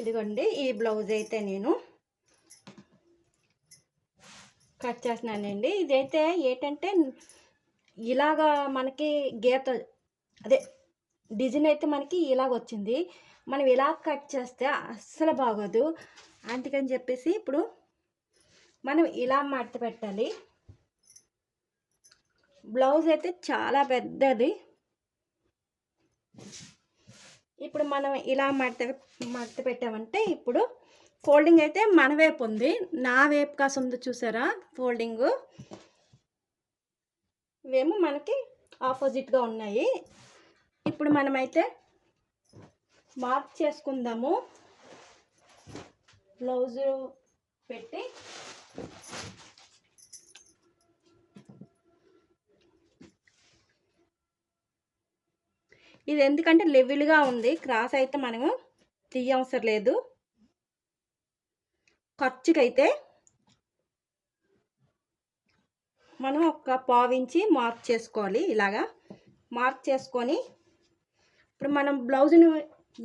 ఇదిగోండి ఈ బ్లౌజ్ అయితే నేను కట్ చేస్తున్నానండి. ఇదైతే ఏంటంటే ఇలాగా మనకి గీత అదే డిజైన్ అయితే మనకి ఇలాగ వచ్చింది. మనం ఇలా కట్ చేస్తే అస్సలు బాగోదు. అందుకని చెప్పేసి ఇప్పుడు మనం ఇలా మడత పెట్టాలి. బ్లౌజ్ అయితే చాలా పెద్దది. ఇప్పుడు మనం ఇలా మడత మడత పెట్టామంటే ఇప్పుడు ఫోల్డింగ్ అయితే మన వైపు ఉంది. నా వైపు కాసు ఉంది చూసారా ఫోల్డింగ్. ఇవేమో మనకి ఆపోజిట్గా ఉన్నాయి. ఇప్పుడు మనమైతే మార్క్ చేసుకుందాము. బ్లౌజు పెట్టి ఇది ఎందుకంటే లెవెల్గా ఉంది. క్రాస్ అయితే మనము తీయవసరం లేదు. ఖర్చుకైతే మనం ఒక పావించి మార్క్ చేసుకోవాలి. ఇలాగా మార్క్ చేసుకొని ఇప్పుడు మనం బ్లౌజ్ని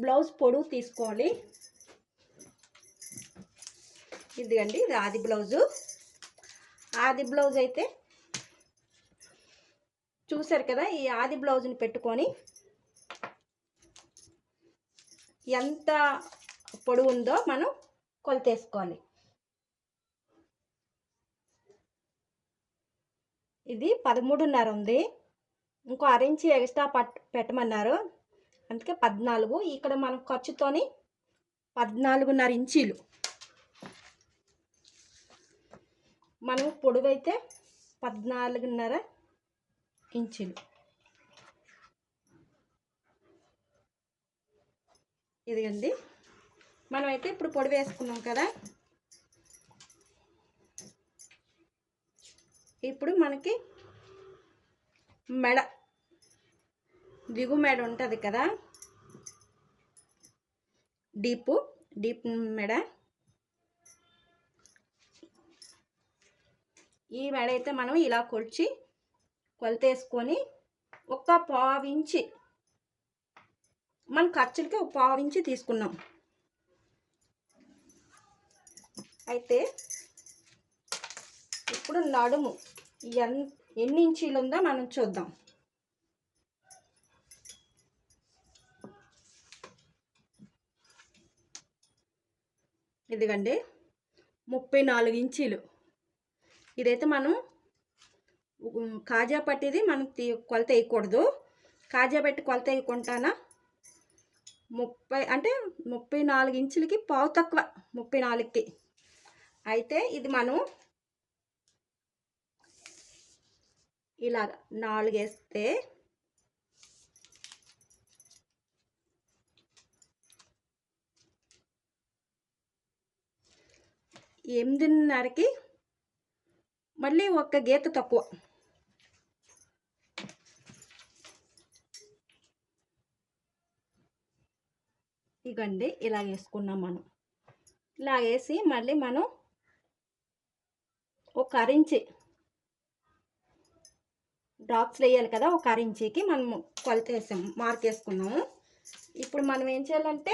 బ్లౌజ్ పొడుగు తీసుకోవాలి. ఇదిగండి ఇది ఆది బ్లౌజు. ఆది బ్లౌజ్ అయితే చూసారు కదా ఈ ఆది బ్లౌజ్ని పెట్టుకొని ఎంత పొడవు ఉందో మనం కొలతేసుకోవాలి. ఇది పదమూడున్నర ఉంది. ఇంకో అరించి ఎక్స్ట్రా పట్ పెట్టమన్నారు. అందుకే పద్నాలుగు. ఇక్కడ మనం ఖర్చుతోని పద్నాలుగున్నర ఇంచీలు. మనం పొడవైతే పద్నాలుగున్నర ఇంచులు. ఇది అండి మనమైతే ఇప్పుడు పొడి వేసుకున్నాం కదా. ఇప్పుడు మనకి మెడ దిగు మెడ ఉంటుంది కదా. డీపు డీప్ మెడ. ఈ మెడ అయితే మనం ఇలా కొలిచి కొలతేసుకొని ఒక పావించి మన ఖర్చులకి ఒక పావించి తీసుకున్నాం. అయితే ఇప్పుడు నడుము ఎన్ ఎన్ని ఇంచీలు ఉందో మనం చూద్దాం. ఇదిగండి ముప్పై నాలుగు ఇంచీలు. ఇదైతే మనం కాజా పట్టిది మనం తీ కొలత వేయకూడదు. కాజా పెట్టి కొలత వేయకుంటానా ముప్పై అంటే ముప్పై నాలుగు ఇంచులకి పావు తక్కువ ముప్పై నాలుగుకి. అయితే ఇది మనం ఇలాగ నాలుగు వేస్తే ఎనిమిదిన్నరకి మళ్ళీ ఒక్క గీత తక్కువ. ఇగండి ఇలా వేసుకున్నాం మనం. ఇలా వేసి మళ్ళీ మనం ఒక అరించి డాట్స్ వేయాలి కదా ఒక అరించికి మనం కొలత వేసాము మార్క్ వేసుకున్నాము ఇప్పుడు మనం ఏం చేయాలంటే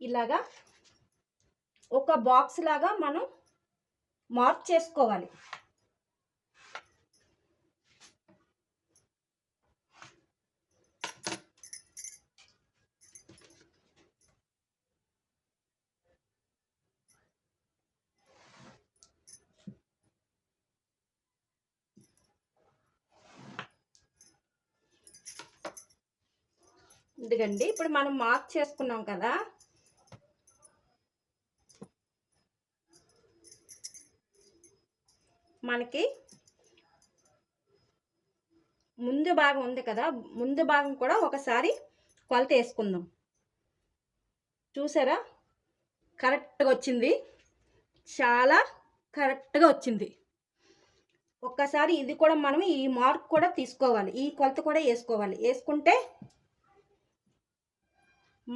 ఇలాగా ఒక బాక్స్ లాగా మనం మార్క్ చేసుకోవాలి. ఇదిగండి ఇప్పుడు మనం మార్క్ చేసుకున్నాం కదా. మనకి ముందు భాగం ఉంది కదా ముందు భాగం కూడా ఒకసారి కొలత వేసుకుందాం. చూసారా? కరెక్ట్గా వచ్చింది. చాలా కరెక్ట్గా వచ్చింది. ఒక్కసారి ఇది కూడా మనం ఈ మార్క్ కూడా తీసుకోవాలి. ఈ కొలత కూడా వేసుకోవాలి. వేసుకుంటే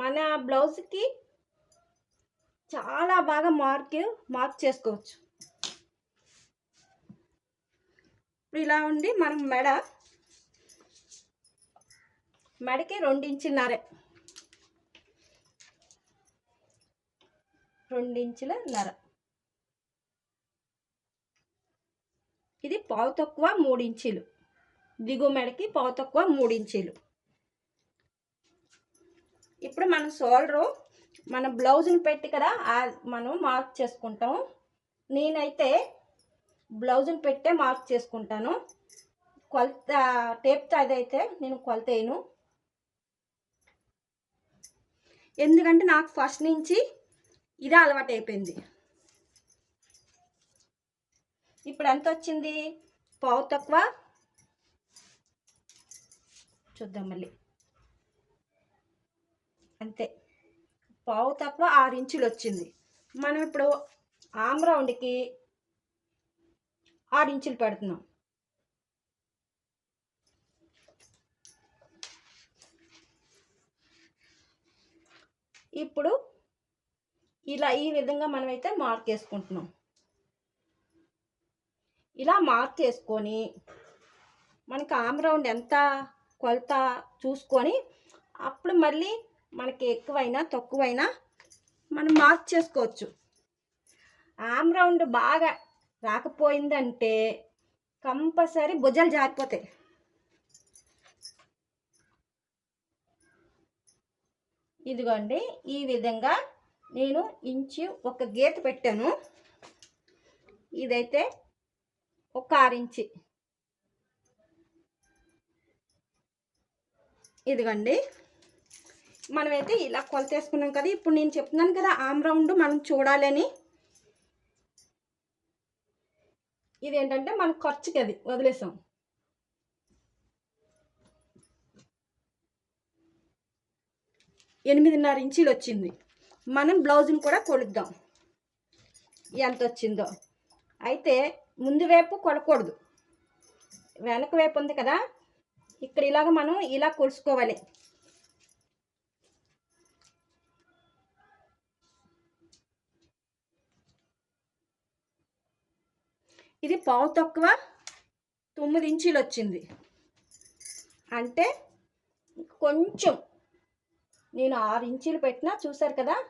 మన బ్లౌజ్కి చాలా బాగా మార్క్ మార్క్ చేసుకోవచ్చు. ఇప్పుడు ఇలా ఉండి మనం మెడ మెడకి రెండు రెండించుల నర ఇది పావు తక్కువ మూడించీలు. దిగు మెడకి పావు తక్కువ మూడించీలు. ఇప్పుడు మన షోల్డరు మన బ్లౌజ్ని పెట్టి కదా మనం మార్క్ చేసుకుంటాం నేనైతే బ్లౌజ్ని పెట్టే మార్క్ చేసుకుంటాను. కొలత టేప్ అదైతే నేను కొలత ఎందుకంటే నాకు ఫస్ట్ నుంచి ఇదే అలవాటు అయిపోయింది. ఇప్పుడు ఎంత వచ్చింది? పావు తక్కువ? చూద్దాం మళ్ళీ. అంతే. పావు తక్కువ ఆరు ఇంచులు వచ్చింది మనం ఇప్పుడు ఆమ్ రౌండ్కి ఆరు ఇంచులు పెడుతున్నాం. ఇప్పుడు ఇలా ఈ విధంగా మనమైతే మార్క్ వేసుకుంటున్నాం ఇలా మార్క్ చేసుకొని మనకి ఆమ్ రౌండ్ ఎంత కొలత చూసుకొని అప్పుడు మళ్ళీ మనకి ఎక్కువైనా తక్కువైనా మనం మార్క్ చేసుకోవచ్చు. ఆమ్ రౌండ్ బాగా రాకపోయిందంటే కంపల్సరీ భుజాలు జారిపోతాయి. ఇదిగోండి ఈ విధంగా నేను ఇంచు ఒక గీత పెట్టాను. ఇదైతే ఒక ఆరించి. ఇదిగోండి మనమైతే ఇలా కొలతేసుకున్నాం కదా. ఇప్పుడు నేను చెప్తున్నాను కదా ఆమ్ రౌండ్ మనం చూడాలని. ఇదేంటంటే మన ఖర్చుకి అది వదిలేసాం. ఎనిమిదిన్నర ఇంచీలు వచ్చింది. మనం బ్లౌజ్ని కూడా కొలుద్దాం. ఎంత వచ్చిందో. అయితే ముందు వైపు కొలకూడదు. వెనక వైపు ఉంది కదా. ఇక్కడ ఇలాగ మనం ఇలా కొలుసుకోవాలి. ఇది పావు తక్కువ తొమ్మిది ఇంచీలు వచ్చింది. అంటే కొంచెం నేను ఆరు ఇంచీలు పెట్టినా చూసారు కదా?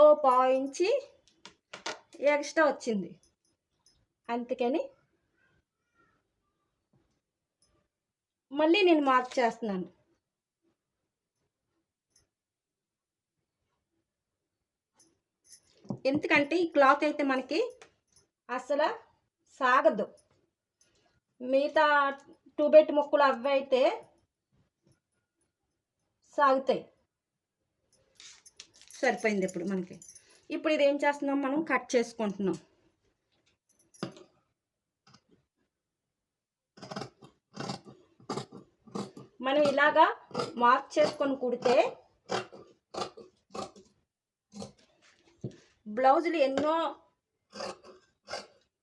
ఓ పావు ఇంచి ఎక్స్ట్రా వచ్చింది. అందుకని మళ్ళీ నేను మార్క్ చేస్తున్నాను. ఎందుకంటే ఈ క్లాత్ అయితే మనకి అసలు సాగదు. మిగతా టూ బెట్ ముక్కలు అవి అయితే సాగుతాయి. సరిపోయింది ఇప్పుడు మనకి. ఇప్పుడు ఇది ఏం చేస్తున్నాం మనం? కట్ చేసుకుంటున్నాం. మనం ఇలాగా మార్క్ చేసుకొని కుడితే బ్లౌజులు ఎన్నో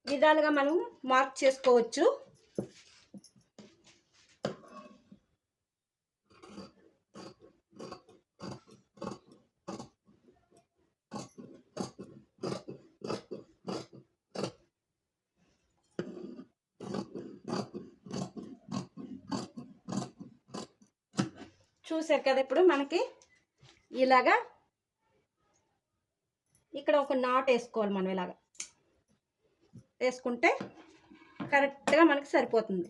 విధాలుగా మనం మార్క్ చేసుకోవచ్చు. చూసారు కదా ఇప్పుడు మనకి ఇలాగా ఒక నాట్ వేసుకోవాలి మనం ఇలాగా. వేసుకుంటే కరెక్ట్గా మనకి సరిపోతుంది.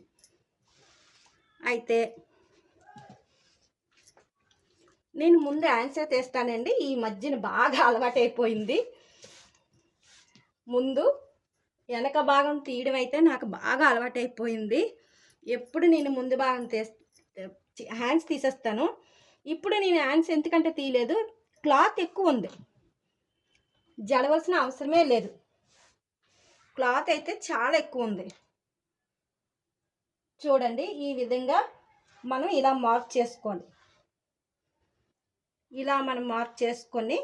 అయితే నేను ముందు ఆన్సర్ తీస్తానండి. ఈ మధ్యన బాగా అలవాటు అయిపోయింది ముందు వెనక భాగం తీయడం అయితే నాకు బాగా అలవాటు అయిపోయింది ఎప్పుడు నేను ముందు భాగం తీ హ్యాండ్స్ తీసేస్తాను. ఇప్పుడు నేను హ్యాండ్స్ ఎందుకంటే తీయలేదు. క్లాత్ ఎక్కువ ఉంది. జడవలసిన అవసరమే లేదు. క్లాత్ అయితే చాలా ఎక్కువ ఉంది. చూడండి ఈ విధంగా మనం ఇలా మార్క్ చేసుకోవాలి. ఇలా మనం మార్క్ చేసుకొని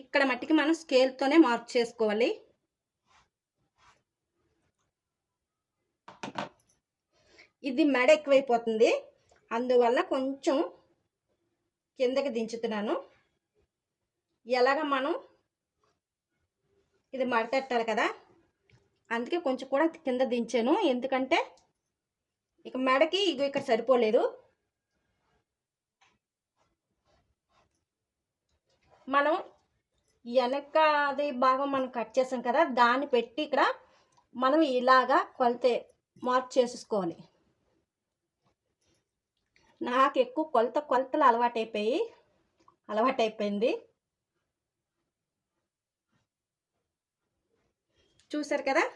ఇక్కడ మట్టికి మనం స్కేల్తోనే మార్క్ చేసుకోవాలి. ఇది మెడ ఎక్కువైపోతుంది. అందువల్ల కొంచెం కిందకి దించుతున్నాను. ఎలాగ మనం ఇది మడతెట్టాలి కదా? అందుకే కొంచెం కూడా కింద దించాను. ఎందుకంటే ఇక మెడకి ఇగో ఇక్కడ సరిపోలేదు. మనం వెనక అది భాగం మనం కట్ చేసాం కదా దాన్ని పెట్టి ఇక్కడ మనం ఇలాగా కొలత మార్క్ చేసుకోవాలి నాకు ఎక్కువ కొలత కొలతలు అలవాటైపోయి అలవాటైపోయింది. చూసారు కదా?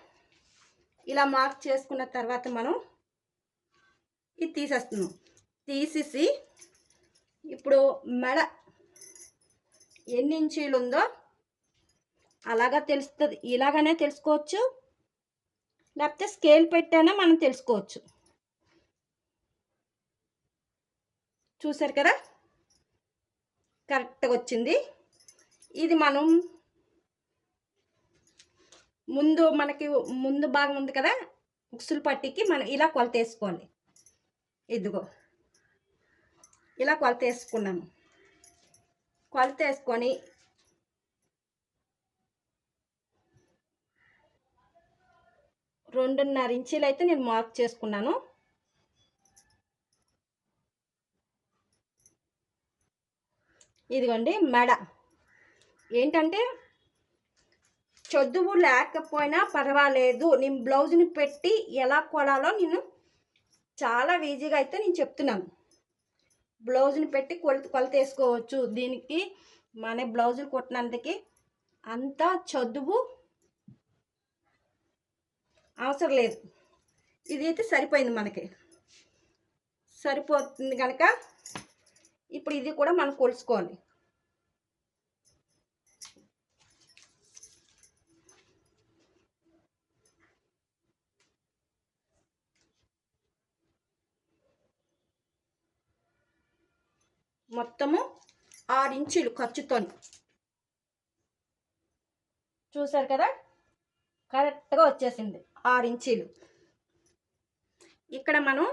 ఇలా మార్క్ చేసుకున్న తర్వాత మనం ఇది తీసేస్తున్నాం. తీసేసి ఇప్పుడు మెడ ఎన్ని ఇంచీలు ఉందో అలాగా తెలుస్తుంది. ఇలాగనే తెలుసుకోవచ్చు. లేకపోతే స్కేల్ పెట్టైనా మనం తెలుసుకోవచ్చు. చూసారు కదా? కరెక్ట్గా వచ్చింది. ఇది మనం ముందు మనకి ముందు భాగం ఉంది కదా? ఉక్సులు పట్టికి మనం ఇలా కొలత వేసుకోవాలి. ఇదిగో. ఇలా కొలత వేసుకున్నాను కొలత వేసుకొని రెండున్నర ఇంచీలు అయితే నేను మార్క్ చేసుకున్నాను. ఇదిగోండి మెడ. ఏంటంటే చదువు లేకపోయినా పర్వాలేదు. నేను బ్లౌజ్ని పెట్టి ఎలా కొలాలో నేను చాలా ఈజీగా అయితే నేను చెప్తున్నాను. బ్లౌజ్ని పెట్టి కొలత కొలత వేసుకోవచ్చు. దీనికి మన బ్లౌజులు కుట్టినందుకి అంత చదువు అవసరం లేదు. ఇది అయితే సరిపోయింది మనకి. సరిపోతుంది కనుక ఇప్పుడు ఇది కూడా మనం కొలుసుకోవాలి మొత్తము ఆరు ఇంచులు ఖర్చుతో చూసారు కదా? కరెక్ట్గా వచ్చేసింది ఆరు ఇంచీలు. ఇక్కడ మనం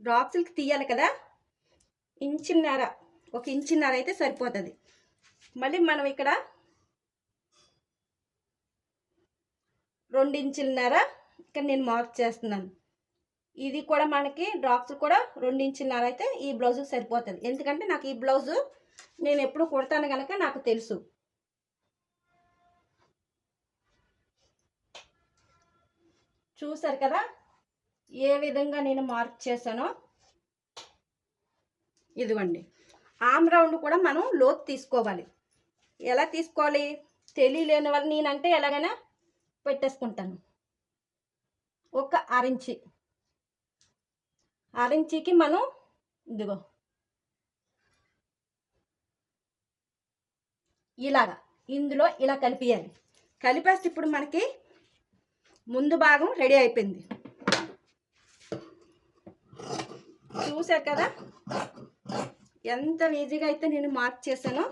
డ్రాప్స్కి తీయాలి కదా? ఇంచున్నర ఒక ఇంచున్నర అయితే సరిపోతుంది. మళ్ళీ మనం ఇక్కడ రెండు ఇంచులన్నర ఇక్కడ నేను మార్క్ చేస్తున్నాను. ఇది కూడా మనకి డ్రాప్స్ కూడా రెండు అయితే ఈ బ్లౌజుకి సరిపోతుంది. ఎందుకంటే నాకు ఈ బ్లౌజు నేను ఎప్పుడు కుడతాను కనుక నాకు తెలుసు. చూసారు కదా? ఏ విధంగా నేను మార్క్ చేశానో? ఇదిగోండి. ఆమ్ రౌండ్ కూడా మనం లోతు తీసుకోవాలి. ఎలా తీసుకోవాలి? తెలియలేని వాళ్ళు నేనంటే ఎలాగైనా పెట్టేసుకుంటాను. ఒక అరించి. అరించికి మనం ఇదిగో. ఇలాగా. ఇందులో ఇలా కలిపియాలి. కలిపేస్తే ఇప్పుడు మనకి ముందు భాగం రెడీ అయిపోయింది. చూసారు కదా? ఎంత ఈజీగా అయితే నేను మార్క్ చేశానో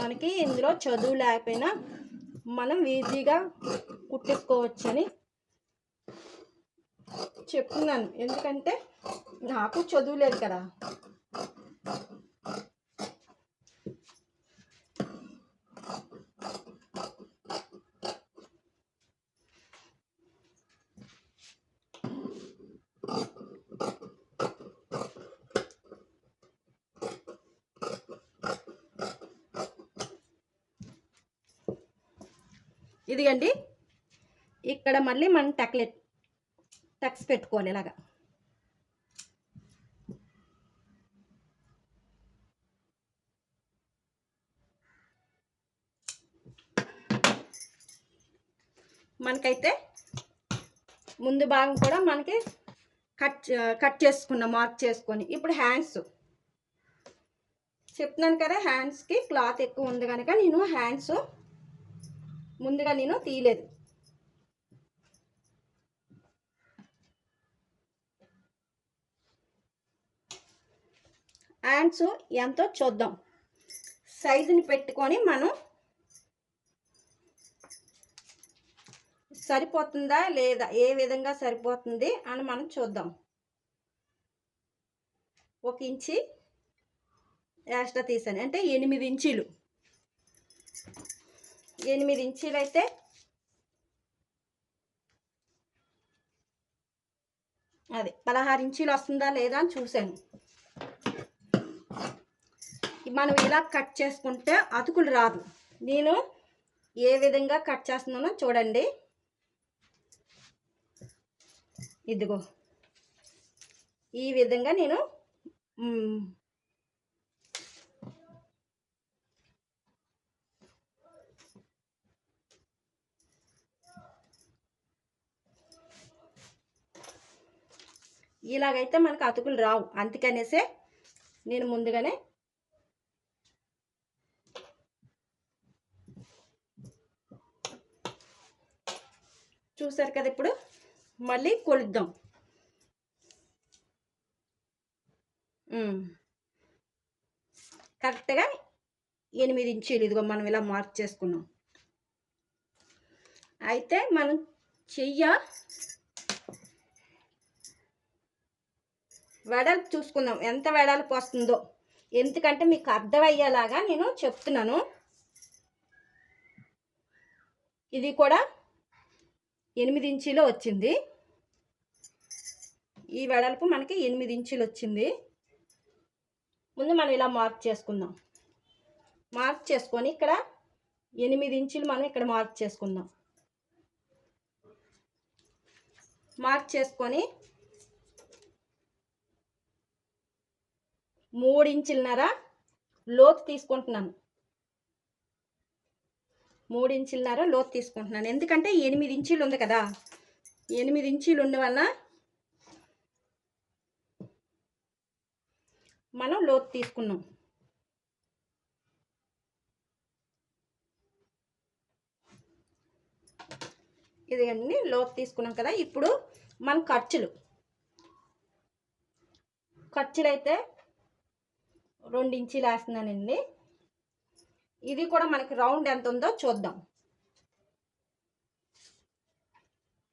మనకి ఇందులో చదువు లేకపోయినా మనం ఈజీగా కుట్టేసుకోవచ్చని చెప్తున్నాను. ఎందుకంటే నాకు చదువు లేదు కదా. ఇదిగండి. ఇక్కడ మళ్ళీ మనం టక్లెట్ టక్స్ పెట్టుకోవాలి ఇలాగా. మనకైతే ముందు భాగం కూడా మనకి కట్ కట్ చేసుకున్నాం మార్క్ చేసుకొని. ఇప్పుడు హ్యాండ్స్. చెప్తున్నాను కదా హ్యాండ్స్కి క్లాత్ ఎక్కువ ఉంది కనుక నేను హ్యాండ్స్ ముందుగా నేను తీయలేదు. హ్యాండ్స్ ఎంతో చూద్దాం. సైజుని పెట్టుకొని మనం సరిపోతుందా లేదా ఏ విధంగా సరిపోతుంది అని మనం చూద్దాం. ఒక ఇంచి ఎక్స్ట్రా తీసాను. అంటే ఎనిమిది ఇంచీలు. ఎనిమిది ఇంచీలు అయితే అదే పదహారు ఇంచీలు వస్తుందా లేదా అని చూశాను. మనం ఇలా కట్ చేసుకుంటే అతుకులు రాదు. నేను ఏ విధంగా కట్ చేస్తున్నానో చూడండి. ఇదిగో. ఈ విధంగా నేను ఇలాగైతే మనకు అతుకులు రావు. అందుకనేసే నేను ముందుగానే చూసారు కదా ఇప్పుడు మళ్ళీ కొలుద్దాం. కరెక్ట్గా ఎనిమిది ఇంచీలు ఇదిగో మనం ఇలా మార్క్ చేసుకున్నాం. అయితే మనం చెయ్య వెడల్పు చూసుకుందాం. ఎంత వెడల్పు వస్తుందో. ఎందుకంటే మీకు అర్థమయ్యేలాగా నేను చెప్తున్నాను. ఇది కూడా ఎనిమిది ఇంచీలో వచ్చింది. ఈ వెడల్పు మనకి ఎనిమిది ఇంచులు వచ్చింది. ముందు మనం ఇలా మార్క్ చేసుకుందాం. మార్క్ చేసుకొని ఇక్కడ ఎనిమిది ఇంచులు మనం ఇక్కడ మార్క్ చేసుకుందాం. మార్క్ చేసుకొని మూడు ఇంచులన్నర లోతు తీసుకుంటున్నాను. మూడు ఇంచులన్నర లోతు తీసుకుంటున్నాను. ఎందుకంటే ఎనిమిది ఇంచీలు ఉంది కదా. ఎనిమిది ఇంచీలు ఉన్న వల్ల మనం లోతు తీసుకున్నాం. ఇది అన్ని లోతు తీసుకున్నాం కదా. ఇప్పుడు మన ఖర్చులు. ఖర్చులు అయితే రెండు ఇంచీలు వేస్తున్నానండి. ఇది కూడా మనకి రౌండ్ ఎంత ఉందో చూద్దాం.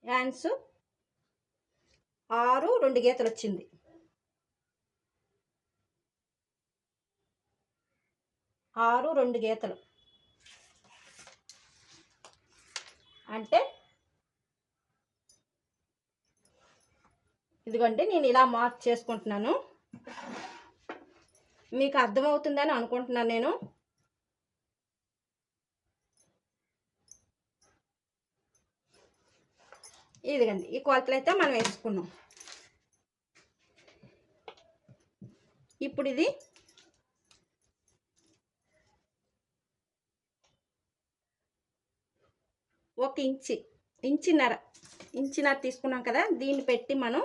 హ్యాండ్స్ ఆరు రెండు గీతలు వచ్చింది. ఆరు రెండు గీతలు. అంటే ఇదిగోండి నేను ఇలా మార్క్ చేసుకుంటున్నాను. మీకు అర్థమవుతుందని అనుకుంటున్నాను నేను. ఇదిగండి ఈ కొలతలు అయితే మనం వేసుకున్నాం. ఇప్పుడు ఇది ఒక ఇంచి ఇంచిన్నర ఇంచిన్నర తీసుకున్నాం కదా దీన్ని పెట్టి మనం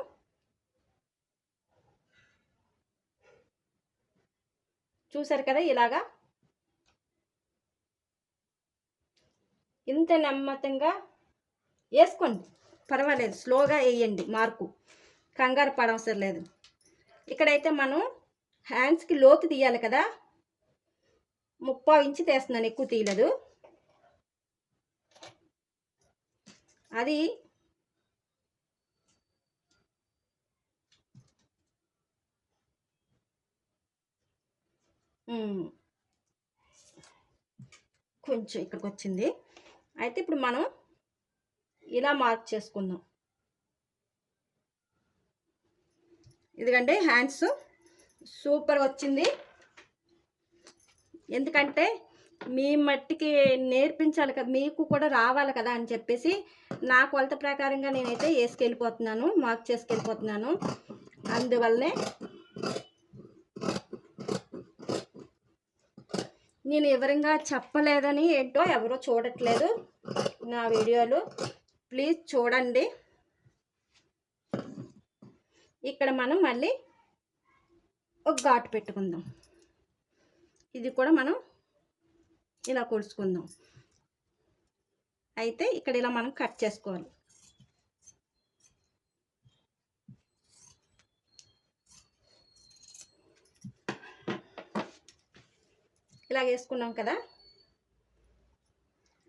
చూసారు కదా ఇలాగా? ఇంత నెమ్మతంగా వేసుకోండి. పర్వాలేదు స్లోగా వేయండి మార్కు. కంగారు పడవసరం లేదు. ఇక్కడైతే మనం హ్యాండ్స్కి లోతు తీయాలి కదా? ముప్పై ఇంచు తీస్తున్నాను ఎక్కువ తీయలేదు. అది కొంచెం ఇక్కడికి వచ్చింది అయితే ఇప్పుడు మనం ఇలా మార్క్ చేసుకుందాం. ఎందుకంటే హ్యాండ్స్ సూపర్ వచ్చింది. ఎందుకంటే మీ మట్టికి నేర్పించాలి కదా మీకు కూడా రావాలి కదా అని చెప్పేసి నా కొలత ప్రకారంగా నేనైతే వేసుకెళ్ళిపోతున్నాను మార్క్ చేసుకెళ్ళిపోతున్నాను. అందువల్లనే నేను వివరంగా చెప్పలేదని ఏంటో ఎవరో చూడట్లేదు నా వీడియోలు. ప్లీజ్ చూడండి. ఇక్కడ మనం మళ్ళీ ఒక ఘాటు పెట్టుకుందాం. ఇది కూడా మనం ఇలా కొలుచుకుందాం. అయితే ఇక్కడ ఇలా మనం కట్ చేసుకోవాలి. ఇలా వేసుకున్నాం కదా.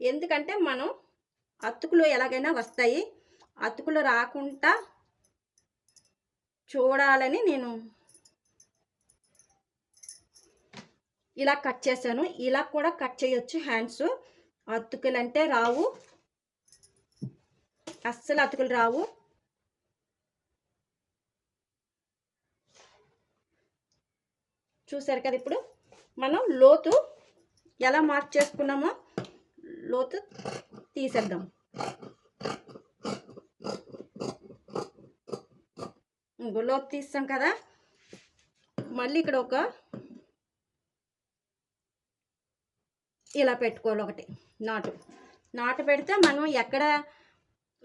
ఎందుకంటే మనం అతుకులు ఎలాగైనా వస్తాయి. అతుకులు రాకుండా చూడాలని నేను ఇలా కట్ చేశాను. ఇలా కూడా కట్ చేయొచ్చు హ్యాండ్స్. అతుకులు అంటే రావు. అస్సలు అతుకులు రావు. చూసారు కదా ఇప్పుడు? మనం లోతు ఎలా మార్క్ చేసుకున్నామో లోతు తీసేద్దాం. ఇంకో లోతు తీస్తాం కదా. మళ్ళీ ఇక్కడ ఒక ఇలా పెట్టుకోవాలి ఒకటి నాటు. నాటు పెడితే మనం ఎక్కడ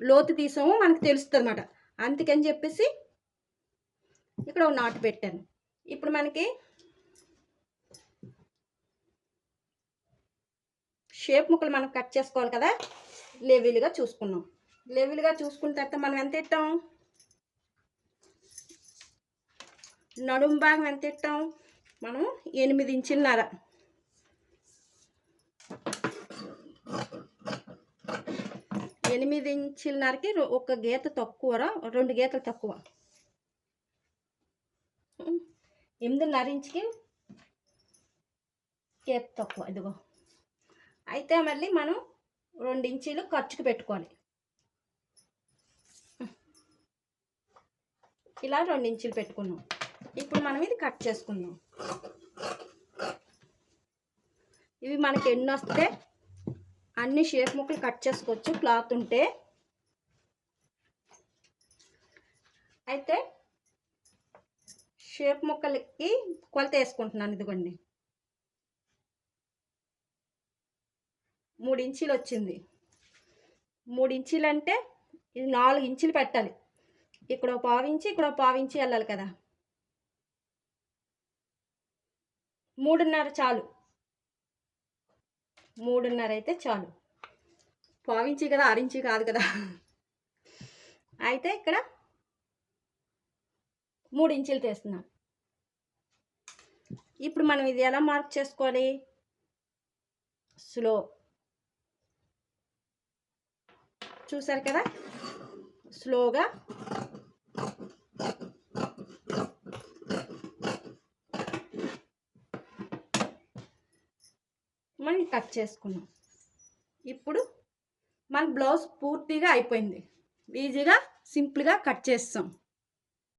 లోతు తీసామో మనకు తెలుస్తుంది అన్నమాట. అందుకని చెప్పేసి ఇక్కడ ఒక నాటు పెట్టాను. ఇప్పుడు మనకి షేప్ ముక్కలు మనం కట్ చేసుకోవాలి కదా? లెవెల్గా చూసుకున్నాం. లెవెల్గా చూసుకున్న తర్వాత మనం ఎంత ఇట్టాం నడుము భాగం ఎంత ఇట్టాం మనం ఎనిమిది ఇంచున్నర. ఎనిమిది ఇంచులన్నరకి ఒక గీత తక్కువ రెండు గీతలు తక్కువ. ఎనిమిదిన్నర ఇంచుకి గీత తక్కువ. ఇదిగో. అయితే మళ్ళీ మనం రెండు ఇంచీలు ఖర్చుకు పెట్టుకోవాలి. ఇలా రెండు పెట్టుకున్నాం. ఇప్పుడు మనం ఇది కట్ చేసుకుందాం. ఇవి మనకి ఎన్ని వస్తే అన్ని షేప్ ముక్కలు కట్ చేసుకోవచ్చు క్లాత్ ఉంటే. అయితే షేప్ ముక్కలకి కొలత వేసుకుంటున్నాను ఇదిగోండి. మూడు ఇంచీలు వచ్చింది. మూడు ఇంచీలు అంటే ఇది నాలుగు ఇంచులు పెట్టాలి. ఇక్కడ పావించి పావు ఇంచి ఇక్కడ పావించి పావు ఇంచి వెళ్ళాలి కదా. మూడున్నర చాలు. మూడున్నర అయితే చాలు. పావించి కదా ఆరించి కాదు కదా. అయితే ఇక్కడ మూడు ఇంచులు తీస్తున్నాం. ఇప్పుడు మనం ఇది ఎలా మార్క్ చేసుకోవాలి? స్లో. చూసారు కదా? స్లోగా. మనం కట్ చేసుకున్నాం. ఇప్పుడు మన బ్లౌజ్ పూర్తిగా అయిపోయింది. ఈజీగా సింపుల్గా కట్ చేస్తాం.